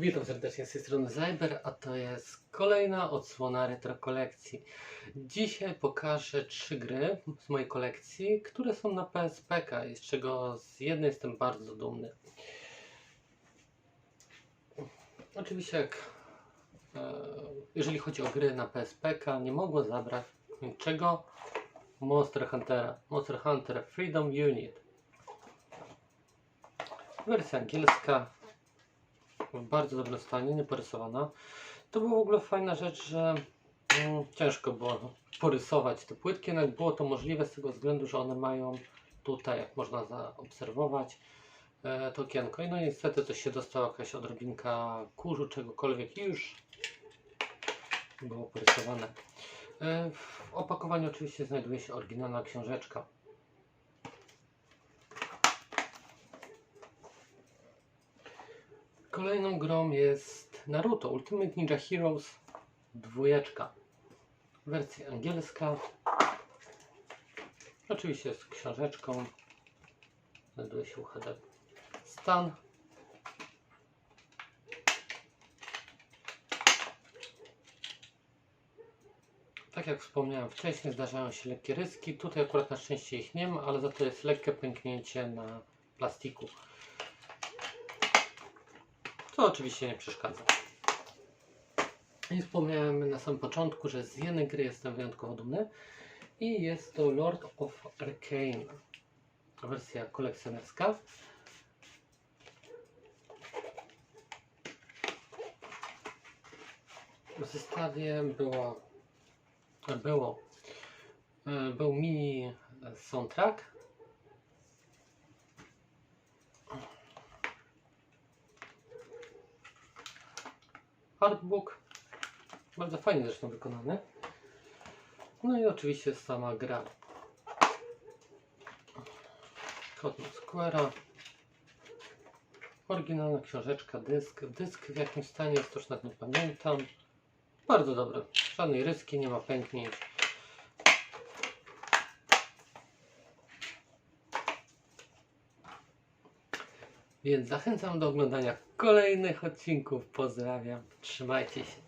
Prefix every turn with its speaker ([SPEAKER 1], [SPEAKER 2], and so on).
[SPEAKER 1] Witam serdecznie z tej strony Zyber, a to jest kolejna odsłona retro kolekcji. Dzisiaj pokażę trzy gry z mojej kolekcji, które są na PSPK i z czego z jednej jestem bardzo dumny. Oczywiście jak, e, jeżeli chodzi o gry na PSPK, nie mogło zabrać niczego Monster Huntera. Monster Hunter Freedom Unit. Wersja angielska, bardzo dobrym stanie, nieporysowana. To była w ogóle fajna rzecz, że mm, ciężko było porysować te płytki, jednak było to możliwe z tego względu, że one mają tutaj, jak można zaobserwować, e, to okienko. I no niestety coś się dostała jakaś odrobinka kurzu, czegokolwiek i już było porysowane. E, w opakowaniu oczywiście znajduje się oryginalna książeczka. Kolejną grą jest Naruto Ultimate Ninja Heroes dwójeczka. Wersja angielska. Oczywiście z książeczką. Znajduje się UHD stan. Tak jak wspomniałem wcześniej, zdarzają się lekkie ryski. Tutaj akurat na szczęście ich nie ma, ale za to jest lekkie pęknięcie na plastiku. To oczywiście nie przeszkadza. I wspomniałem na samym początku, że z jednej gry jestem wyjątkowo dumny i jest to Lord of Arcane. Wersja kolekcjonerska. W zestawie było, było e, był mini soundtrack artbook. Bardzo fajnie zresztą wykonany. No i oczywiście sama gra. Cotton Square'a. Oryginalna książeczka, dysk. Dysk w jakim stanie jest, to już nawet nie pamiętam. Bardzo dobry. Żadnej ryski, nie ma pęknięć. Więc zachęcam do oglądania kolejnych odcinków. Pozdrawiam. Trzymajcie się.